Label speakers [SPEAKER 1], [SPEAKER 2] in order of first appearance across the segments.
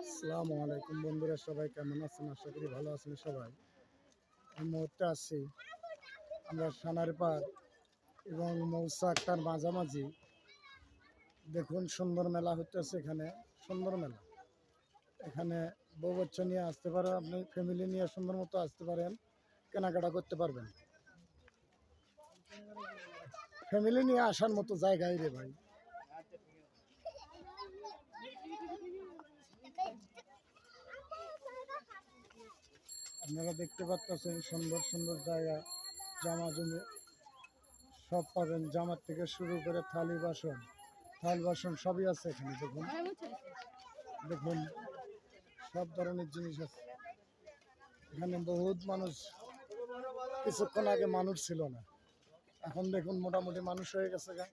[SPEAKER 1] আসসালামু আলাইকুম বন্ধুরা, সবাই কেমন আছেন? আশা করি ভালো আছেন সবাই। এই মুহূর্তে আছি আমরা সানার পার এবং মৌসাকটার মাঝামাঝি। দেখুন, সুন্দর মেলা হতেছে এখানে, সুন্দর মেলা। এখানে বউ বাচ্চা নিয়ে আসতে পারেন আপনি ফ্যামিলি নিয়ে সুন্দর মতো আসতে পারেন, কেনাকাটা করতে পারবেন। ফ্যামিলি নিয়ে আসার মতো জায়গায় রে ভাই। আপনারা দেখতে পাচ্ছেন সুন্দর সুন্দর জায়গা জামা জমি। সব পাবেন জামার থেকে শুরু করে থালি বাসন। থাল বাসন সবই আছে এখানে দেখুন। দেখুন সব ধরনের জিনিস আছে। এখানে বহুত মানুষ কিছুক্ষণ আগে মানুষ ছিল না। এখন দেখুন মোটামুটি মানুষ হয়ে গেছে গা।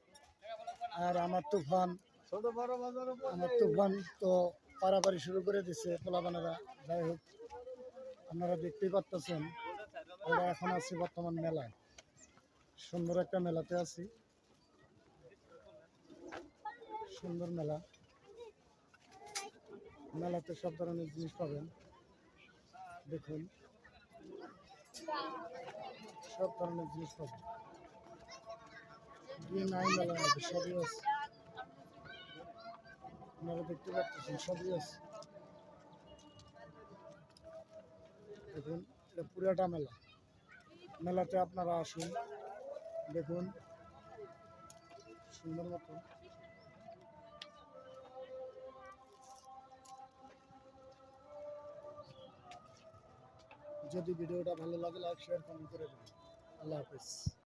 [SPEAKER 1] আর আমার তুফান আমার তুফান তো পারাপারি শুরু করে দিছে পোলাপানেরা। যাই হোক, আপনারা দেখতেই পাচ্ছেন আমরা এখন আছি বর্তমান মেলায়। সুন্দর একটা মেলাতে আছি। সুন্দর মেলা। মেলাতে সব ধরনের জিনিস পাবেন। দেখুন, সব ধরনের জিনিস পাবেন। মেলা সবই আছে। আপনারা দেখতে পাচ্ছেন, সবই আছে। দেখুন, এটা পুরাটা মেলা। মেলাতে আপনারা আসুন, দেখুন, সুন্দর মতো যদি ভিডিওটা ভালো লাগে, লাইক, শেয়ার কমেন্ট করে দেবেন। আল্লাহ হাফিজ।